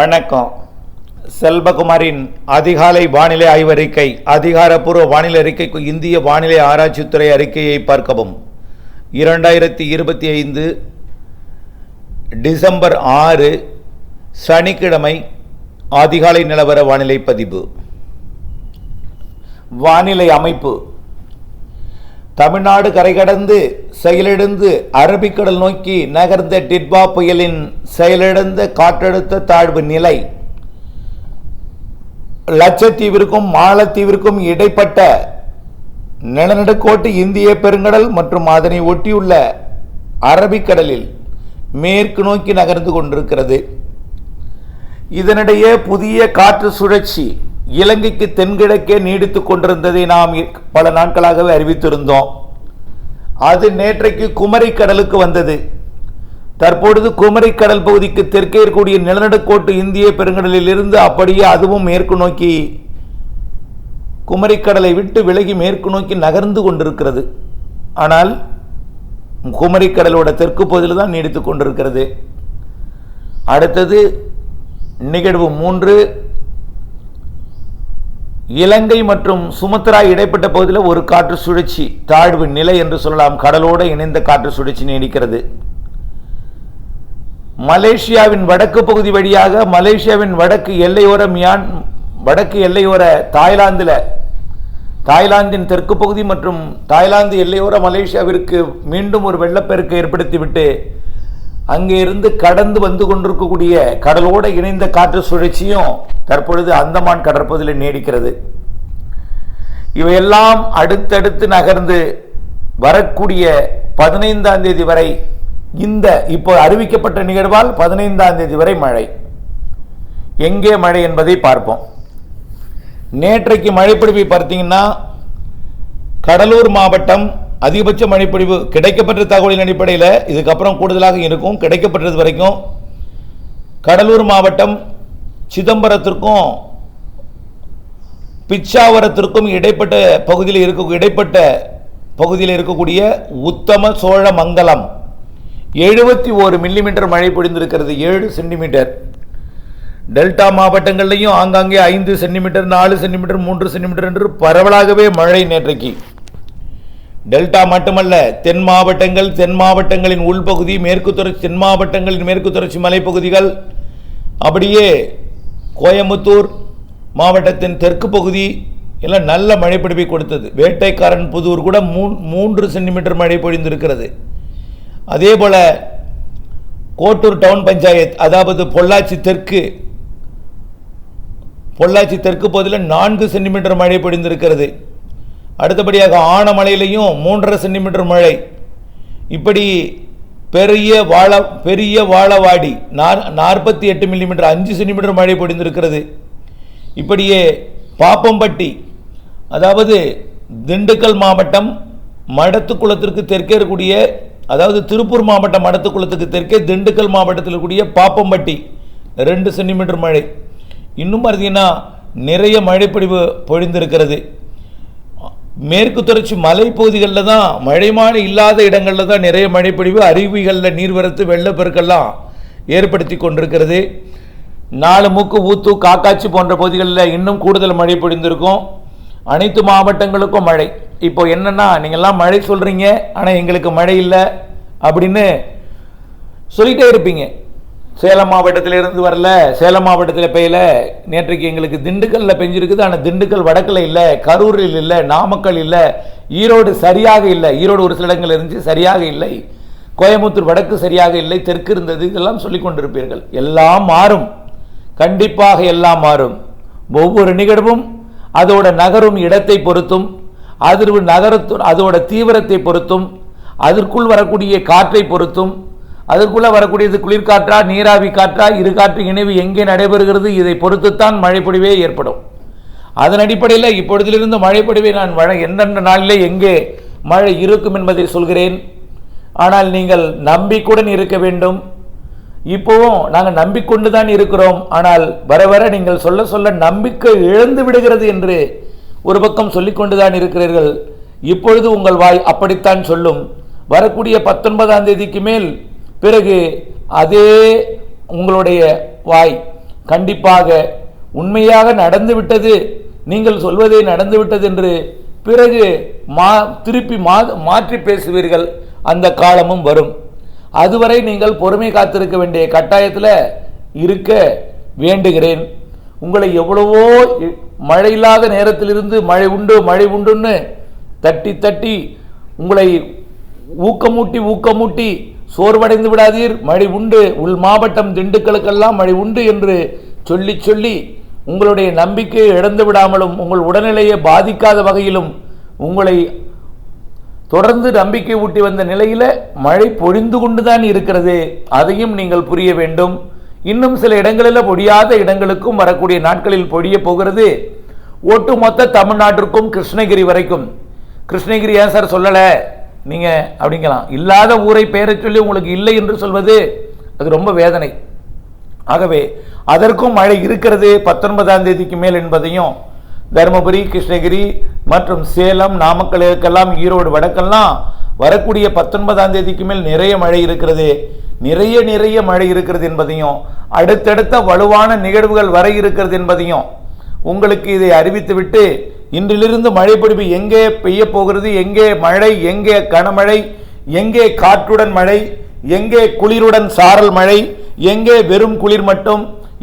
வணக்கம். செல்வகுமாரின் அதிகாலை வானிலை ஆய்வறிக்கை அதிகாரப்பூர்வ வானிலை அறிக்கைக்கு இந்திய வானிலை ஆராய்ச்சித்துறை அறிக்கையை பார்க்கவும். இரண்டாயிரத்தி இருபத்தி ஐந்து டிசம்பர் ஆறு சனிக்கிழமை அதிகாலை நிலவர வானிலை பதிவு. வானிலை அமைப்பு. தமிழ்நாடு கரை கடந்து செயலிழந்து அரபிக்கடல் நோக்கி நகர்ந்த டிட்வா புயலின் செயலிழந்த காற்றழுத்த தாழ்வு நிலை. லட்சத்தீவிற்கும் மாலத்தீவிற்கும் இடைப்பட்ட நிலநடுக்கோட்டு இந்திய பெருங்கடல் மற்றும் அதனை ஒட்டியுள்ள அரபிக்கடலில் மேற்கு நோக்கி நகர்ந்து கொண்டிருக்கிறது. இதனிடையே புதிய காற்று சுழற்சி இலங்கைக்கு தென்கிழக்கே நீடித்துக் கொண்டிருந்ததை நாம் பல நாட்களாகவே அறிவித்திருந்தோம். அது நேற்றைக்கு குமரி கடலுக்கு வந்தது. தற்பொழுது குமரி கடல் பகுதிக்கு தெற்கே இருக்கக்கூடிய நிலநடுக்கோட்டு இந்திய பெருங்கடலில் இருந்து அப்படியே அதுவும் மேற்கு நோக்கி குமரிக்கடலை விட்டு விலகி மேற்கு நோக்கி நகர்ந்து கொண்டிருக்கிறது. ஆனால் குமரிக்கடலோட தெற்கு பகுதியில் தான் நீடித்துக் கொண்டிருக்கிறது. அடுத்தது நிகழ்வு மூன்று இலங்கை மற்றும் சுமத்ரா இடைப்பட்ட பகுதியில் ஒரு காற்று சுழற்சி தாழ்வு நிலை என்று சொல்லலாம். கடலோடு இணைந்த காற்று சுழற்சி நீடிக்கிறது. மலேசியாவின் வடக்கு பகுதி வழியாக மலேசியாவின் வடக்கு எல்லையோர மியான் வடக்கு எல்லையோர தாய்லாந்தில் தாய்லாந்தின் தெற்கு பகுதி மற்றும் தாய்லாந்து எல்லையோர மலேசியாவிற்கு மீண்டும் ஒரு வெள்ளப்பெருக்கு ஏற்படுத்திவிட்டு அங்கே இருந்து கடந்து வந்து கொண்டிருக்கக்கூடிய கடலோடு இணைந்த காற்று சுழற்சியும் தற்பொழுது அந்தமான் கடற்பகுதியில் நீடிக்கிறது. இவையெல்லாம் அடுத்தடுத்து நகர்ந்து வரக்கூடிய பதினைந்தாம் தேதி வரை இந்த இப்போ அறிவிக்கப்பட்ட நிகழ்வால் பதினைந்தாம் தேதி வரை மழை. எங்கே மழை என்பதை பார்ப்போம். நேற்றைக்கு மழைப்பொழிவை பார்த்தீங்கன்னா கடலூர் மாவட்டம் அதிகபட்ச மழைப்பொழிவு கிடைக்கப்பட்ட தகவலின் அடிப்படையில் இதுக்கப்புறம் கூடுதலாக இருக்கும் கிடைக்கப்பட்டது வரைக்கும் கடலூர் மாவட்டம் சிதம்பரத்திற்கும் பிச்சாவரத்திற்கும் இடைப்பட்ட பகுதியில் இருக்க இடைப்பட்ட பகுதியில் இருக்கக்கூடிய உத்தம சோழமங்கலம் எழுபத்தி ஒரு மில்லிமீட்டர் மழை பொழிந்திருக்கிறது. ஏழு சென்டிமீட்டர் டெல்டா மாவட்டங்கள்லையும் ஆங்காங்கே ஐந்து சென்டிமீட்டர் நாலு சென்டிமீட்டர் மூன்று சென்டிமீட்டர் என்று பரவலாகவே மழை நேற்றைக்கு. டெல்டா மட்டுமல்ல தென் மாவட்டங்கள் தென் மாவட்டங்களின் உள்பகுதி மேற்கு தொடர்ச்சி தென் மாவட்டங்களின் மேற்கு தொடர்ச்சி மலைப்பகுதிகள் அப்படியே கோயம்புத்தூர் மாவட்டத்தின் தெற்கு பகுதி எல்லாம் நல்ல மழைப்பிடிப்பை கொடுத்தது. வேட்டைக்காரன் புதூர் கூட மூன் மூன்று சென்டிமீட்டர் மழை பொழிந்திருக்கிறது. அதே போல் கோட்டூர் டவுன் பஞ்சாயத் அதாவது பொள்ளாச்சி தெற்கு பொள்ளாச்சி தெற்கு பகுதியில் நான்கு சென்டிமீட்டர் மழை பொழிந்திருக்கிறது. அடுத்தபடியாக ஆனமலையிலையும் மூன்றரை சென்டிமீட்டர் மழை. இப்படி பெரிய வாழ பெரிய வாழவாடி நார் நாற்பத்தி எட்டு மில்லிமீட்டர் அஞ்சு சென்டிமீட்டர் மழை பொழிந்திருக்கிறது இப்படியே பாப்பம்பட்டி அதாவது திண்டுக்கல் மாவட்டம் மடத்துக்குளத்திற்கு தெற்கே இருக்கக்கூடிய அதாவது திருப்பூர் மாவட்டம் மடத்துக்குளத்துக்கு தெற்கே திண்டுக்கல் மாவட்டத்தில் இருக்கக்கூடிய பாப்பம்பட்டி ரெண்டு சென்டிமீட்டர் மழை. இன்னும் பார்த்தீங்கன்னா நிறைய மழைப்பொழிவு பொழிந்திருக்கிறது. மேற்கு தொடர்ச்சி மலைப்பகுதிகளில் தான் மழைமான இல்லாத இடங்களில் தான் நிறைய மழைப்பொழிவு அருவிகளில் நீர்வரத்து வெள்ளப்பெருக்கெல்லாம் ஏற்படுத்தி கொண்டிருக்கிறது. நாலு மூக்கு ஊத்து காக்காச்சி போன்ற பகுதிகளில் இன்னும் கூடுதல் மழை பொழிந்திருக்கும். அனைத்து மாவட்டங்களுக்கும் மழை. இப்போ என்னென்னா நீங்கள்லாம் மழை சொல்கிறீங்க ஆனால் எங்களுக்கு மழை இல்லை அப்படின்னு சொல்லிகிட்டே இருப்பீங்க. சேலம் மாவட்டத்தில் இருந்து வரல சேலம் மாவட்டத்தில் பெய்யல. நேற்றைக்கு எங்களுக்கு திண்டுக்கல்ல பெஞ்சிருக்குது. ஆனால் திண்டுக்கல் வடக்கில் இல்லை கரூரில் இல்லை நாமக்கல் இல்லை ஈரோடு சரியாக இல்லை. ஈரோடு ஒரு சில இடங்கள் இருந்துச்சு சரியாக இல்லை. கோயம்புத்தூர் வடக்கு சரியாக இல்லை தெற்கு இருந்தது. இதெல்லாம் சொல்லிக் கொண்டிருப்பீர்கள். எல்லாம் மாறும். கண்டிப்பாக எல்லாம் மாறும். ஒவ்வொரு நிகழ்வும் அதோட நகரும் இடத்தை பொறுத்தும் அதிர்வு நகரத்து அதோட தீவிரத்தை பொறுத்தும் அதற்குள் வரக்கூடிய காற்றை பொறுத்தும் அதற்குள்ள வரக்கூடியது குளிர்காற்றா நீராவி காற்றா இரு காற்று இணைவு எங்கே நடைபெறுகிறது? இதை பொறுத்துத்தான் மழைப்பொழிவே ஏற்படும். அதன் அடிப்படையில் இப்பொழுதிலிருந்து மழைப்பொழிவை நான் வழ எந்தெந்த நாளிலே எங்கே மழை இருக்கும் என்பதை சொல்கிறேன். ஆனால் நீங்கள் நம்பிக்கையுடன் இருக்க வேண்டும். இப்போவும் நாங்கள் நம்பிக்கொண்டு தான் இருக்கிறோம். ஆனால் வர வர நீங்கள் சொல்ல சொல்ல நம்பிக்கை இழந்து விடுகிறது என்று ஒரு பக்கம் சொல்லிக்கொண்டு தான் இருக்கிறீர்கள். இப்பொழுது உங்கள் வாய் அப்படித்தான் சொல்லும். வரக்கூடிய பத்தொன்பதாம் தேதிக்கு மேல் பிறகு அதே உங்களுடைய வாய் கண்டிப்பாக உண்மையாக நடந்துவிட்டது நீங்கள் சொல்வதே நடந்துவிட்டது என்று பிறகு மா திருப்பி மா மாற்றி பேசுவீர்கள். அந்த காலமும் வரும். அதுவரை நீங்கள் பொறுமை காத்திருக்க வேண்டிய கட்டாயத்தில் இருக்க வேண்டுகிறேன். உங்களை எவ்வளவோ இ- மழை இல்லாத நேரத்திலிருந்து மழை உண்டு மழை உண்டுன்னு தட்டி தட்டி உங்களை ஊக்கமூட்டி ஊக்கமூட்டி சோர்வடைந்து விடாதீர். மழை உண்டு. உள் மாவட்டம் திண்டுக்கலுக்கெல்லாம் மழை உண்டு என்று சொல்லி சொல்லி உங்களுடைய நம்பிக்கையை இழந்து விடாமலும் உங்கள் உடல்நிலையை பாதிக்காத வகையிலும் உங்களை தொடர்ந்து நம்பிக்கை ஊட்டி வந்த நிலையில் மழை பொழிந்து கொண்டு தான் இருக்கிறது. அதையும் நீங்கள் புரிய வேண்டும். இன்னும் சில இடங்களில் பொழியாத இடங்களுக்கும் வரக்கூடிய நாட்களில் பொழிய போகிறது. ஒட்டுமொத்த தமிழ்நாட்டிற்கும் கிருஷ்ணகிரி வரைக்கும். கிருஷ்ணகிரி ஏன் சார் சொல்லலை? நீங்கள் அப்படிங்கலாம். இல்லாத ஊரை பெயரை சொல்லி உங்களுக்கு இல்லை என்று சொல்வது அது ரொம்ப வேதனை. ஆகவே அதற்கும் மழை இருக்கிறது பத்தொன்பதாம் தேதிக்கு மேல் என்பதையும் தருமபுரி கிருஷ்ணகிரி மற்றும் சேலம் நாமக்கல்லுக்கெல்லாம் ஈரோடு வடக்கெல்லாம் வரக்கூடிய பத்தொன்பதாம் தேதிக்கு மேல் நிறைய மழை இருக்கிறது. நிறைய நிறைய மழை இருக்கிறது என்பதையும் அடுத்தடுத்த வலுவான நிகழ்வுகள் வர இருக்கிறது என்பதையும் உங்களுக்கு இதை அறிவித்துவிட்டு இன்றிலிருந்து மழைப்பிடிப்பு எங்கே பெய்ய போகிறது எங்கே மழை? எங்கே கனமழை? எங்கே காற்றுடன் மழை? எங்கே குளிருடன் சாரல் மழை? எங்கே வெறும் குளிர் மட்டும்?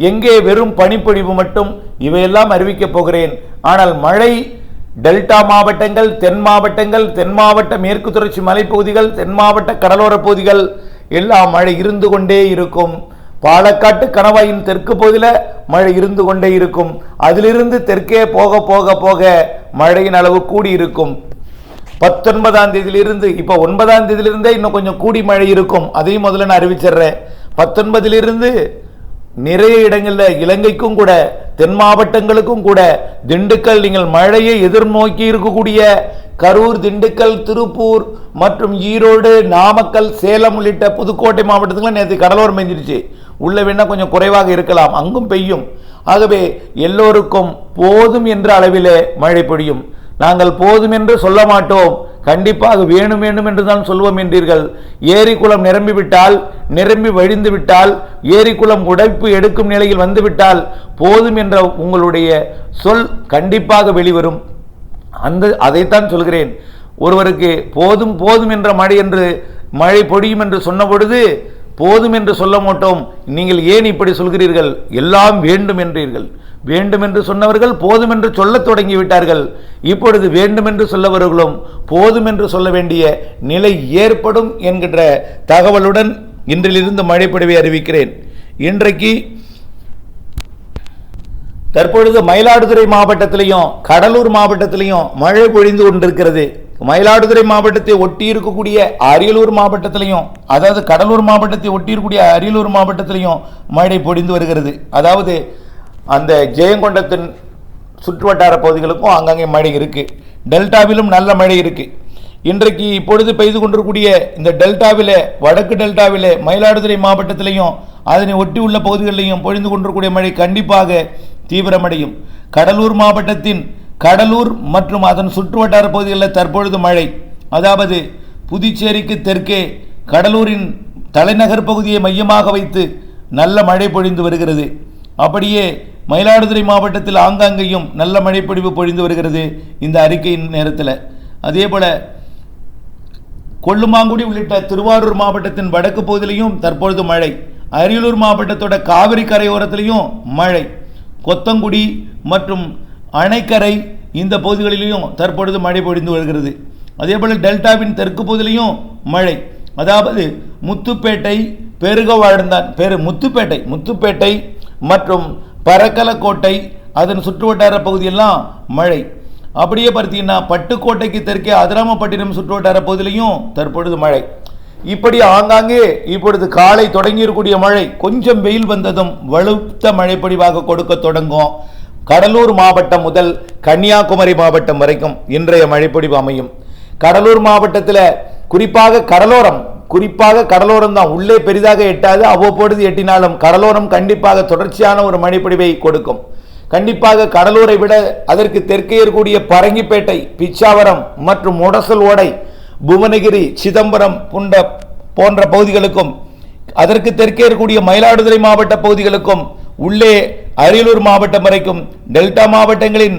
எங்கே வெறும் பனிப்பொழிவு மட்டும்? இவையெல்லாம் அறிவிக்கப் போகிறேன். ஆனால் மழை டெல்டா மாவட்டங்கள் தென் மாவட்டங்கள் தென் மாவட்ட மேற்கு தொடர்ச்சி மலைப்பகுதிகள் தென் மாவட்ட கடலோர பகுதிகள் எல்லாம் மழை இருந்து கொண்டே இருக்கும். பாலக்காட்டு கணவாயின் தெற்கு பகுதியில் மழை இருந்து கொண்டே இருக்கும். அதிலிருந்து தெற்கே போக போக போக மழையின் அளவு கூடி இருக்கும். பத்தொன்பதாம் தேதியிலிருந்து இப்போ ஒன்பதாம் தேதியிலிருந்தே இன்னும் கொஞ்சம் கூடி மழை இருக்கும். அதையும் முதல்ல நான் அறிவிச்சிடுறேன். பத்தொன்பதிலிருந்து நிறைய இடங்களில் இலங்கைக்கும் கூட தென் மாவட்டங்களுக்கும் கூட திண்டுக்கல் நீங்கள் மழையை எதிர்நோக்கி இருக்கக்கூடிய கரூர் திண்டுக்கல் திருப்பூர் மற்றும் ஈரோடு நாமக்கல் சேலம் உள்ளிட்ட புதுக்கோட்டை மாவட்டத்துக்குலாம் நேற்று கடலோரம் பெஞ்சிருச்சு. உள்ள வேணா கொஞ்சம் குறைவாக இருக்கலாம். அங்கும் பெய்யும். ஆகவே எல்லோருக்கும் போதும் என்ற அளவிலே மழை பொழியும். நாங்கள் போதும் என்று சொல்ல மாட்டோம். கண்டிப்பாக வேணும் வேணும் என்று தான் சொல்வோம் என்றீர்கள். ஏரி குளம் நிரம்பி விட்டால் நிரம்பி வழிந்து விட்டால் ஏரி குளம் உடைப்பு எடுக்கும் நிலையில் வந்துவிட்டால் போதும் என்ற உங்களுடைய சொல் கண்டிப்பாக வெளிவரும். அந்த அதைத்தான் சொல்கிறேன். ஒருவருக்கு போதும் போதும் என்ற மழை என்று மழை பொழியும் என்று சொன்ன பொழுது போதும் என்று சொல்ல மாட்டோம். நீங்கள் ஏன் இப்படி சொல்கிறீர்கள்? எல்லாம் வேண்டும் என்றீர்கள். வேண்டும் என்று சொன்னவர்கள் போதும் என்று சொல்லத் தொடங்கிவிட்டார்கள். இப்பொழுது வேண்டும் என்று சொல்லவர்களும் போதும் என்று சொல்ல வேண்டிய நிலை ஏற்படும் என்கின்ற தகவலுடன் இன்றிலிருந்து மழை அறிவிக்கிறேன். இன்றைக்கு தற்பொழுது மயிலாடுதுறை மாவட்டத்திலையும் கடலூர் மாவட்டத்திலையும் மழை பொழிந்து கொண்டிருக்கிறது. மயிலாடுதுறை மாவட்டத்தை ஒட்டி இருக்கக்கூடிய அரியலூர் மாவட்டத்திலையும் அதாவது கடலூர் மாவட்டத்தை ஒட்டி இருக்கக்கூடிய அரியலூர் மாவட்டத்திலையும் மழை பொழிந்து வருகிறது. அதாவது அந்த ஜெயங்கொண்டத்தின் சுற்றுவட்டார பகுதிகளுக்கும் அங்கங்கே மழை இருக்குது டெல்டாவிலும் நல்ல மழை இருக்குது இன்றைக்கு இப்பொழுது பெய்து கொண்டிருக்கூடிய இந்த டெல்டாவில் வடக்கு டெல்டாவிலே மயிலாடுதுறை மாவட்டத்திலையும் அதனை ஒட்டி உள்ள பகுதிகளிலையும் பொழிந்து கொண்டிருக்கூடிய மழை கண்டிப்பாக தீவிரமடையும். கடலூர் மாவட்டத்தின் கடலூர் மற்றும் அதன் சுற்றுவட்டார பகுதிகளில் தற்பொழுது மழை. அதாவது புதுச்சேரிக்கு தெற்கே கடலூரின் தலைநகர் பகுதியை மையமாக வைத்து நல்ல மழை பொழிந்து வருகிறது. அப்படியே மயிலாடுதுறை மாவட்டத்தில் ஆங்காங்கேயும் நல்ல மழைப்பொழிவு பொழிந்து வருகிறது இந்த அறிக்கையின் நேரத்தில். அதே போல் கொல்லுமாங்குடி உள்ளிட்ட திருவாரூர் மாவட்டத்தின் வடக்கு பகுதியிலையும் தற்பொழுது மழை. அரியலூர் மாவட்டத்தோட காவிரி கரையோரத்திலையும் மழை. கொத்தங்குடி மற்றும் அணைக்கரை இந்த பகுதிகளிலும் தற்பொழுது மழை பொழிந்து வருகிறது. அதே போல் டெல்டாவின் தெற்கு பகுதியிலையும் மழை. அதாவது முத்துப்பேட்டை பெருகவாழ்ந்தான் பெரு முத்துப்பேட்டை முத்துப்பேட்டை மற்றும் பரக்கலக்கோட்டை அதன் சுற்றுவட்டார பகுதியெல்லாம் மழை. அப்படியே பார்த்தீங்கன்னா பட்டுக்கோட்டைக்கு தெற்கே அதிராமப்பட்டினம் சுற்றுவட்டார பகுதியிலையும் தற்பொழுது மழை. இப்படி ஆங்காங்கே இப்பொழுது காலை தொடங்கியிருக்கக்கூடிய மழை. கொஞ்சம் வெயில் வந்ததும் வலுத்த மழைப்பொழிவாக கொடுக்க தொடங்கும். கடலூர் மாவட்டம் முதல் கன்னியாகுமரி மாவட்டம் வரைக்கும் இன்றைய மழைப்பொழிவு அமையும். கடலூர் மாவட்டத்தில் குறிப்பாக கடலோரம் குறிப்பாக கடலோரம் தான் உள்ளே பெரிதாக எட்டாது அவ்வப்பொழுது எட்டினாலும் கடலோரம் கண்டிப்பாக தொடர்ச்சியான ஒரு மழைப்பொழிவை கொடுக்கும். கண்டிப்பாக கடலூரை விட அதற்கு தெற்கே இருக்கக்கூடிய பரங்கிப்பேட்டை பிச்சாவரம் மற்றும் முடசல் ஓடை புவனகிரி சிதம்பரம் புண்ட போன்ற பகுதிகளுக்கும் அதற்கு தெற்கே இருக்கக்கூடிய மயிலாடுதுறை மாவட்ட பகுதிகளுக்கும் உள்ளே அரியலூர் மாவட்டம் வரைக்கும் டெல்டா மாவட்டங்களின்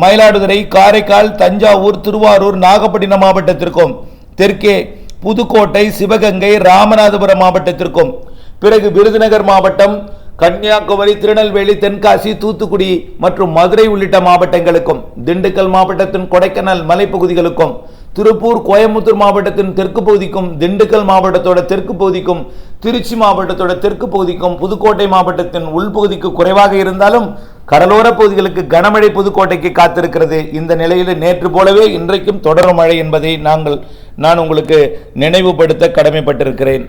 மயிலாடுதுறை காரைக்கால் தஞ்சாவூர் திருவாரூர் நாகப்பட்டினம் மாவட்டத்திற்கும் தெற்கே புதுக்கோட்டை சிவகங்கை ராமநாதபுரம் மாவட்டத்திற்கும் பிறகு விருதுநகர் மாவட்டம் கன்னியாகுமரி திருநெல்வேலி தென்காசி தூத்துக்குடி மற்றும் மதுரை உள்ளிட்ட மாவட்டங்களுக்கும் திண்டுக்கல் மாவட்டத்தின் கொடைக்கானல் மலைப்பகுதிகளுக்கும் திருப்பூர் கோயம்புத்தூர் மாவட்டத்தின் தெற்கு பகுதிக்கும் திண்டுக்கல் மாவட்டத்தோட தெற்கு பகுதிக்கும் திருச்சி மாவட்டத்தோட தெற்கு பகுதிக்கும் புதுக்கோட்டை மாவட்டத்தின் உள்பகுதிக்கு குறைவாக இருந்தாலும் கடலோர பகுதிகளுக்கு கனமழை புதுக்கோட்டைக்கு காத்திருக்கிறது. இந்த நிலையில் நேற்று போலவே இன்றைக்கும் தொடரும் மழை என்பதை நாங்கள் நான் உங்களுக்கு நினைவுபடுத்த கடமைப்பட்டிருக்கிறேன்.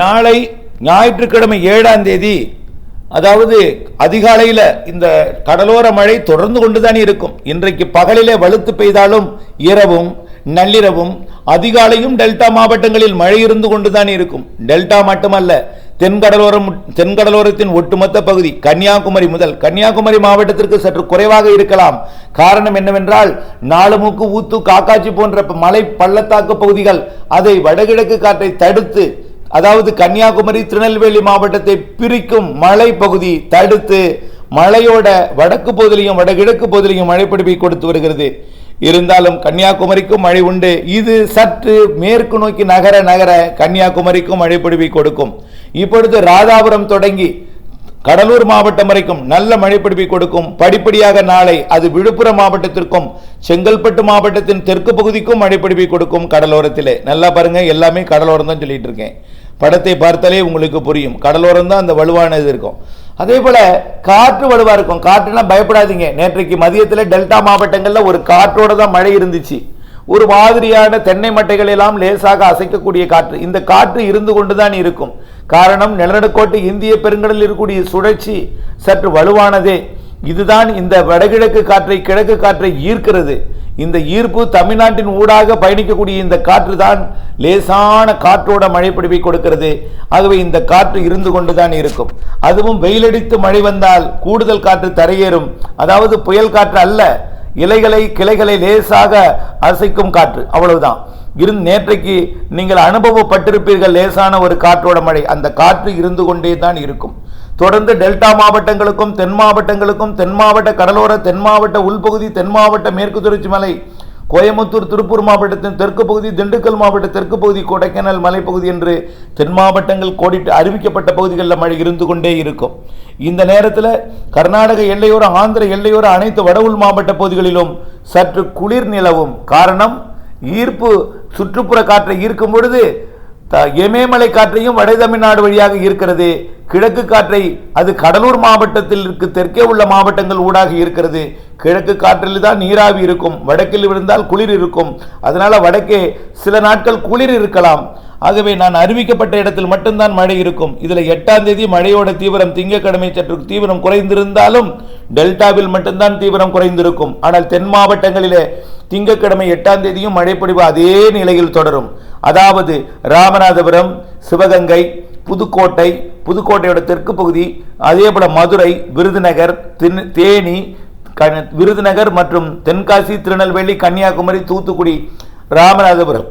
நாளை ஞாயிற்றுக்கிழமை ஏழாம் தேதி அதாவது அதிகாலையில் இந்த கடலோர மழை தொடர்ந்து கொண்டுதான் இருக்கும். இன்றைக்கு பகலிலே வலுத்து பெய்தாலும் இரவும் நள்ளிரவும் அதிகாலையும் டெல்டா மாவட்டங்களில் மழை இருந்து கொண்டுதான் இருக்கும். டெல்டா மட்டுமல்ல தென்கடலோரம் தென்கடலோரத்தின் ஒட்டுமொத்த பகுதி கன்னியாகுமரி முதல் கன்னியாகுமரி மாவட்டத்திற்கு சற்று குறைவாக இருக்கலாம். காரணம் என்னவென்றால் நாலுமுக்கு ஊத்து காக்காச்சி போன்ற மலை பள்ளத்தாக்கு பகுதிகள் அதை வடகிழக்கு காற்றை தடுத்து அதாவது கன்னியாகுமரி திருநெல்வேலி மாவட்டத்தை பிரிக்கும் மலை பகுதி தடுத்து மலையோட வடக்கு பகுதியிலையும் வடகிழக்கு பகுதியிலையும் மழை பிடிப்பை கொடுத்து வருகிறது. இருந்தாலும் கன்னியாகுமரிக்கும் மழை உண்டு. இது சற்று மேற்கு நோக்கி நகர நகர கன்னியாகுமரிக்கும் மழை பிடிப்பை கொடுக்கும். இப்பொழுது ராதாபுரம் தொடங்கி கடலூர் மாவட்டம் வரைக்கும் நல்ல மழை பிடிப்பை கொடுக்கும். படிப்படியாக நாளை அது விழுப்புரம் மாவட்டத்திற்கும் செங்கல்பட்டு மாவட்டத்தின் தெற்கு பகுதிக்கும் மழை பிடிப்பை கொடுக்கும் கடலோரத்திலே. நல்லா பாருங்க எல்லாமே கடலோரம் தான் சொல்லிட்டு இருக்கேன். படத்தை பார்த்தாலே உங்களுக்கு புரியும். கடலோரம் தான் அந்த வலுவான இது இருக்கும். அதே போல காற்று வலுவாக இருக்கும். காற்றுலாம் பயப்படாதீங்க. நேற்றைக்கு மதியத்தில் டெல்டா மாவட்டங்களில் ஒரு காற்றோட தான் மழை இருந்துச்சு. ஒரு மாதிரியான தென்னை மட்டைகள் எல்லாம் லேசாக அசைக்கக்கூடிய காற்று. இந்த காற்று இருந்து கொண்டுதான் இருக்கும். காரணம் நிலநடுக்கோட்டு இந்திய பெருங்கடலில் இருக்கக்கூடிய சுழற்சி சற்று வலுவானதே. இதுதான் இந்த வடகிழக்கு காற்றை கிழக்கு காற்றை ஈர்க்கிறது. இந்த ஈர்ப்பு தமிழ்நாட்டின் ஊடாக பயணிக்கக்கூடிய இந்த காற்று தான் லேசான காற்றோட மழை கொடுக்கிறது. ஆகவே இந்த காற்று இருந்து கொண்டுதான் இருக்கும். அதுவும் வெயிலடித்து மழை வந்தால் கூடுதல் காற்று தரையேறும். அதாவது புயல் காற்று அல்ல இலைகளை கிளைகளை லேசாக அசைக்கும் காற்று. அவ்வளவுதான். இருந்து நேற்றைக்கு நீங்கள் அனுபவப்பட்டிருப்பீர்கள் லேசான ஒரு காற்றோட மழை. அந்த காற்று இருந்து கொண்டே தான் இருக்கும். தொடர்ந்து டெல்டா மாவட்டங்களுக்கும் தென் மாவட்டங்களுக்கும் தென் மாவட்ட கடலோர தென் மாவட்ட உள்பகுதி தென் மாவட்ட மேற்கு தொடர்ச்சி மலை கோயம்புத்தூர் திருப்பூர் மாவட்டத்தின் தெற்கு பகுதி திண்டுக்கல் மாவட்ட தெற்கு பகுதி கொடைக்கானல் மலைப்பகுதி என்று தென் மாவட்டங்கள் கோடிட்டு அறிவிக்கப்பட்ட பகுதிகளில் மழை இருந்து கொண்டே இருக்கும். இந்த நேரத்தில் கர்நாடக எல்லையோர ஆந்திர எல்லையோர அனைத்து வட உள் மாவட்ட பகுதிகளிலும் சற்று குளிர் நிலவும் காரணம் ஈர்ப்பு சுற்றுப்புற காற்றை ஈர்க்கும் பொழுது இமயமலை காற்றையும் வட தமிழ்நாடு வழியாக இருக்கிறது கிழக்கு காற்றை அது கடலூர் மாவட்டத்தில் இருக்கு தெற்கே உள்ள மாவட்டங்கள் ஊடாக இருக்கிறது கிழக்கு காற்றில் தான் நீராவி இருக்கும். வடக்கில் விழுந்தால் குளிர் இருக்கும். அதனால வடக்கே சில நாட்கள் குளிர் இருக்கலாம். ஆகவே நான் அறிவிக்கப்பட்ட இடத்தில் மட்டும்தான் மழை இருக்கும். இதில் எட்டாம் தேதி மழையோட தீவிரம் திங்கக்கிழமை சற்று தீவிரம் குறைந்திருந்தாலும் டெல்டாவில் மட்டும்தான் தீவிரம் குறைந்திருக்கும். ஆனால் தென் மாவட்டங்களிலே திங்கட்கிழமை எட்டாம் தேதியும் மழைப்பொழிவு அதே நிலையில் தொடரும். அதாவது ராமநாதபுரம் சிவகங்கை புதுக்கோட்டை புதுக்கோட்டையோட தெற்கு பகுதி அதே போல மதுரை விருதுநகர் தேனி க- விருதுநகர் மற்றும் தென்காசி திருநெல்வேலி கன்னியாகுமரி தூத்துக்குடி ராமநாதபுரம்.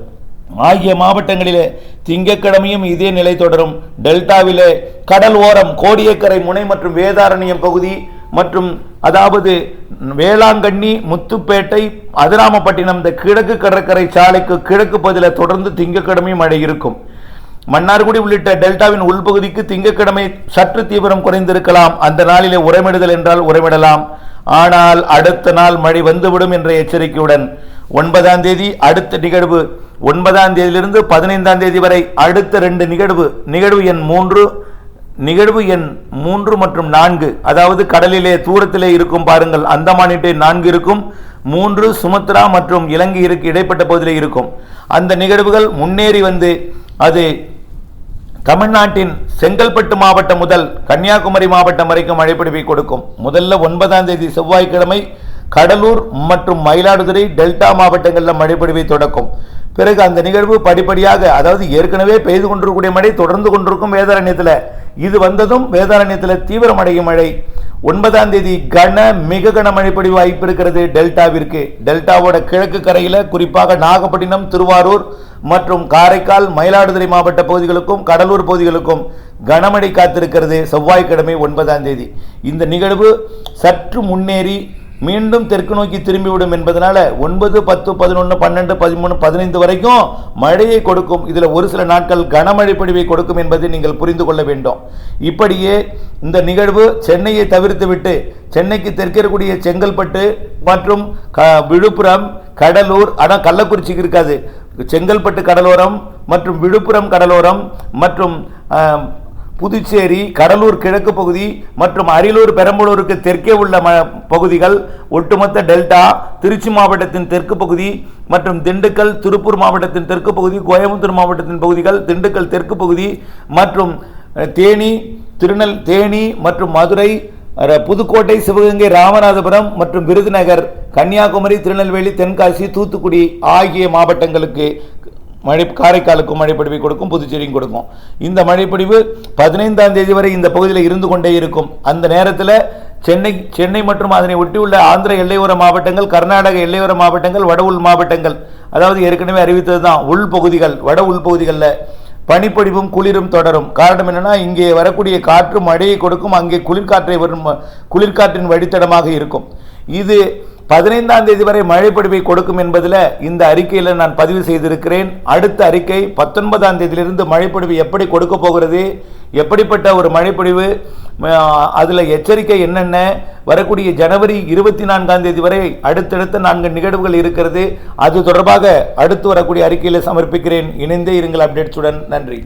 ஆகிய மாவட்டங்களிலே திங்கக்கிழமையும் இதே நிலை தொடரும். டெல்டாவிலே கடல் ஓரம் கோடியக்கரை முனை மற்றும் வேதாரண்யம் பகுதி மற்றும் அதாவது வேளாங்கண்ணி முத்துப்பேட்டை அதிராமப்பட்டினம் இந்த கிழக்கு கடற்கரை சாலைக்கு கிழக்கு பகுதியில் தொடர்ந்து திங்கக்கிழமையும் மழை இருக்கும். மன்னார்குடி உள்ளிட்ட டெல்டாவின் உள்பகுதிக்கு திங்கக்கிழமை சற்று தீவிரம் குறைந்திருக்கலாம். அந்த நாளிலே உரமிடுதல் என்றால் உரமிடலாம். ஆனால் அடுத்த நாள் மழை வந்துவிடும் என்ற எச்சரிக்கையுடன் ஒன்பதாம் தேதி அடுத்த நிகழ்வு. ஒன்பதாம் தேதியிலிருந்து பதினைந்தாம் தேதி வரை அடுத்த ரெண்டு நிகழ்வு. நிகழ்வு எண் மூன்று நிகழ்வு எண் மூன்று மற்றும் நான்கு. அதாவது கடலிலே தூரத்திலே இருக்கும் பாருங்கள் அந்தமானிட்டே நான்கு இருக்கும். மூன்று சுமத்ரா மற்றும் இலங்கையிற்கு இடைப்பட்ட பகுதியிலே இருக்கும். அந்த நிகழ்வுகள் முன்னேறி வந்து அது தமிழ்நாட்டின் செங்கல்பட்டு மாவட்டம் முதல் கன்னியாகுமரி மாவட்டம் வரைக்கும் மழைப்பிடிப்பை கொடுக்கும். முதல்ல ஒன்பதாம் தேதி செவ்வாய்க்கிழமை கடலூர் மற்றும் மயிலாடுதுறை டெல்டா மாவட்டங்களில் மழைப்பொழிவை தொடக்கும். பிறகு அந்த நிகழ்வு படிப்படியாக அதாவது ஏற்கனவே பெய்து கொண்டிருக்கக்கூடிய மழை தொடர்ந்து கொண்டிருக்கும் வேதாரண்யத்தில் இது வந்ததும் வேதாரண்யத்தில் தீவிரமடையும் மழை. ஒன்பதாம் தேதி கன மிக கன மழைப்பொழிவு வாய்ப்பு இருக்கிறது டெல்டாவிற்கு. டெல்டாவோட கிழக்கு கரையில் குறிப்பாக நாகப்பட்டினம் திருவாரூர் மற்றும் காரைக்கால் மயிலாடுதுறை மாவட்ட பகுதிகளுக்கும் கடலூர் பகுதிகளுக்கும் கனமழை காத்திருக்கிறது செவ்வாய்க்கிழமை ஒன்பதாம் தேதி. இந்த நிகழ்வு சற்று முன்னேறி மீண்டும் தெற்கு நோக்கி திரும்பிவிடும் என்பதனால ஒன்பது பத்து பதினொன்று பன்னெண்டு பதிமூணு பதினைந்து வரைக்கும் மழையை கொடுக்கும். இதில் ஒரு சில நாட்கள் கனமழை பொழிவை கொடுக்கும் என்பதை நீங்கள் புரிந்து கொள்ள வேண்டும். இப்படியே இந்த நிகழ்வு சென்னையை தவிர்த்துவிட்டு சென்னைக்கு தெற்கே இருக்கக்கூடிய செங்கல்பட்டு மற்றும் க விழுப்புரம் கடலூர் ஆனால் கள்ளக்குறிச்சிக்கு இருக்காது. செங்கல்பட்டு கடலோரம் மற்றும் விழுப்புரம் கடலோரம் மற்றும் புதுச்சேரி கடலூர் கிழக்கு பகுதி மற்றும் அரியலூர் பெரம்பலூருக்கு தெற்கே உள்ள ம பகுதிகள் ஒட்டுமொத்த டெல்டா திருச்சி மாவட்டத்தின் தெற்கு பகுதி மற்றும் திண்டுக்கல் திருப்பூர் மாவட்டத்தின் தெற்கு பகுதி கோயம்புத்தூர் மாவட்டத்தின் பகுதிகள் திண்டுக்கல் தெற்கு பகுதி மற்றும் தேனி திருநெல் தேனி மற்றும் மதுரை புதுக்கோட்டை சிவகங்கை ராமநாதபுரம் மற்றும் விருதுநகர் கன்னியாகுமரி திருநெல்வேலி தென்காசி தூத்துக்குடி ஆகிய மாவட்டங்களுக்கு மழை காரைக்காலுக்கும் மழைப்பொழிவை கொடுக்கும் புதுச்சேரியும் கொடுக்கும். இந்த மழைப்படிவு பதினைந்தாம் தேதி வரை இந்த பகுதியில் இருந்து கொண்டே இருக்கும். அந்த நேரத்தில் சென்னை சென்னை மற்றும் அதனை ஒட்டியுள்ள ஆந்திர எல்லையோர மாவட்டங்கள் கர்நாடக எல்லையோர மாவட்டங்கள் வட உள் மாவட்டங்கள் அதாவது ஏற்கனவே அறிவித்தது தான் உள் பகுதிகள் வட உள்பகுதிகளில் பனிப்பொழிவும் குளிரும் தொடரும். காரணம் என்னென்னா இங்கே வரக்கூடிய காற்று மழையை கொடுக்கும் அங்கே குளிர்காற்றை வரும் குளிர்காற்றின் வழித்தடமாக இருக்கும். இது பதினைந்தாம் தேதி வரை மழைப்பொழிவை கொடுக்கும் என்பதில் இந்த அறிக்கையில் நான் பதிவு செய்திருக்கிறேன். அடுத்த அறிக்கை பத்தொன்பதாம் தேதியிலிருந்து மழைப்பொழிவு எப்படி கொடுக்க போகிறது எப்படிப்பட்ட ஒரு மழைப்பொழிவு அதில் எச்சரிக்கை என்னென்ன வரக்கூடிய ஜனவரி இருபத்தி நான்காம் தேதி வரை அடுத்தடுத்த நான்கு நிகழ்வுகள் இருக்கிறது. அது தொடர்பாக அடுத்து வரக்கூடிய அறிக்கையில் சமர்ப்பிக்கிறேன். இணைந்தே இருங்கள் அப்டேட்ஸுடன். நன்றி.